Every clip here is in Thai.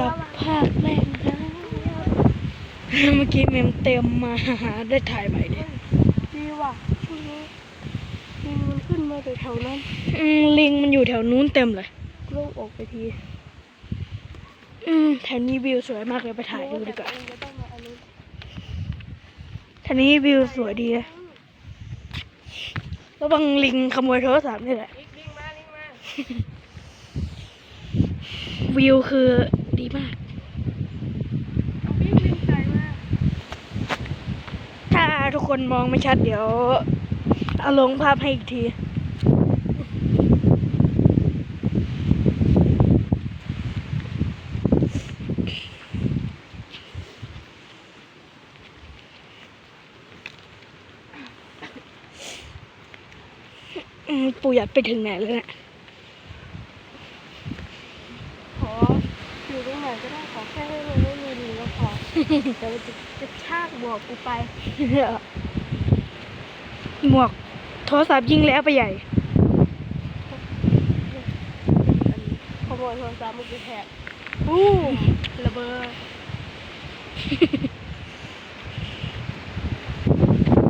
จากภาคแรกนะเมื่อกี้เมมเต็มมาได้ถ่ายใหม่ดิดีว่ะช่วงนี้มีมันขึ้นมาแต่แถวนั้นอืมลิงมันอยู่แถวนู้นเต็มเลยโล่งออกไปที อืมแถวนี้วิวสวยมากเลยไปถ่ายดูดีกว่าไม่ต้องมาอันนี้แถวนี้วิวสวยดีนะระวังลิงขโมยโทรศัพท์นี่แหละลิงลิงมาลิงมาวิวคือ ดีมากเอาวิ่งลิงใส่มาถ้าทุกคนมองไม่ชัดเดี๋ยว เอาลงภาพให้อีกทีอืมปู่อยากไปถึงไหนแล้วเนี่ยขอ อยู่ตรงไหนก็ได้ขอแค่ให้มันไม่มีลิงก็พอแต่ว่าจะจะชากบวกกูไปหมวกโทรศัพท์ยิงแล้วไปใหญ่ขโมยโทรศัพท์มึงไปแทกบูมระเบิด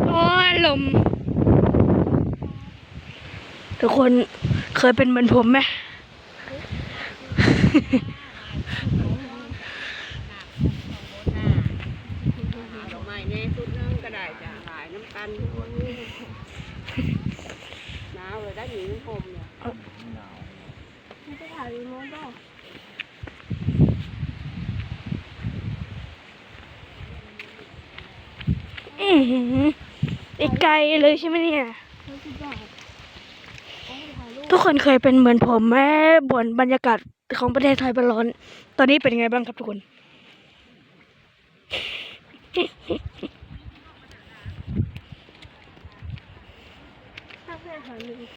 โอ้ยลมทุกคนเคยเป็นเหมือนผมไหม ดอก ไม้แม่สุดนึงก็ได้จ้ะหลายน้ำกันหนาวเลยได้หนีน้ำผมเนี่ยไม่ได้ถ่ายรีโมทป่ะอือหืออีกไกลเลยใช่ไหมเนี่ยไม่คิดว่าเอาไปถ่ายรูปทุกคนเคยเป็นเหมือนผมไหมบ่นบรรยากาศของประเทศไทยมันร้อน ตอนนี้เป็นยังไงบ้างครับทุกคน ถ้าเพื่อนถ่ายรูป